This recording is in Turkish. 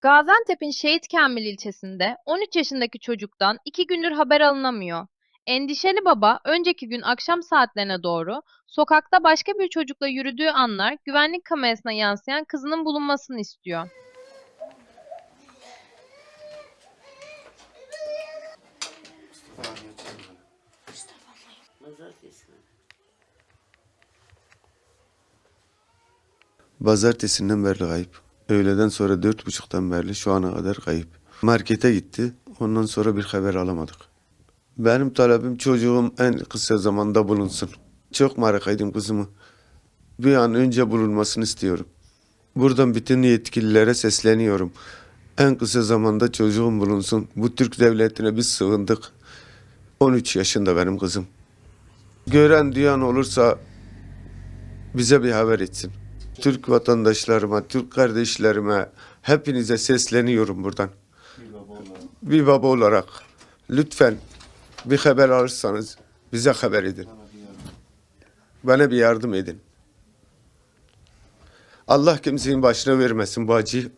Gaziantep'in Şehit Kamil ilçesinde 13 yaşındaki çocuktan 2 gündür haber alınamıyor. Endişeli baba önceki gün akşam saatlerine doğru sokakta başka bir çocukla yürüdüğü anlar güvenlik kamerasına yansıyan kızının bulunmasını istiyor. Pazartesinden beri kayıp. Öğleden sonra dört buçuktan beri şu ana kadar kayıp. Markete gitti. Ondan sonra bir haber alamadık. Benim talebim çocuğum en kısa zamanda bulunsun. Çok merak kızımı. Bir an önce bulunmasını istiyorum. Buradan bütün yetkililere sesleniyorum. En kısa zamanda çocuğum bulunsun. Bu Türk devletine biz sığındık. 13 yaşında benim kızım. Gören duyan olursa bize bir haber etsin. Türk vatandaşlarıma, Türk kardeşlerime hepinize sesleniyorum buradan. Bir baba olarak lütfen bir haber alırsanız bize haber edin. Bana bir yardım edin. Allah kimsenin başına vermesin bu acıyı.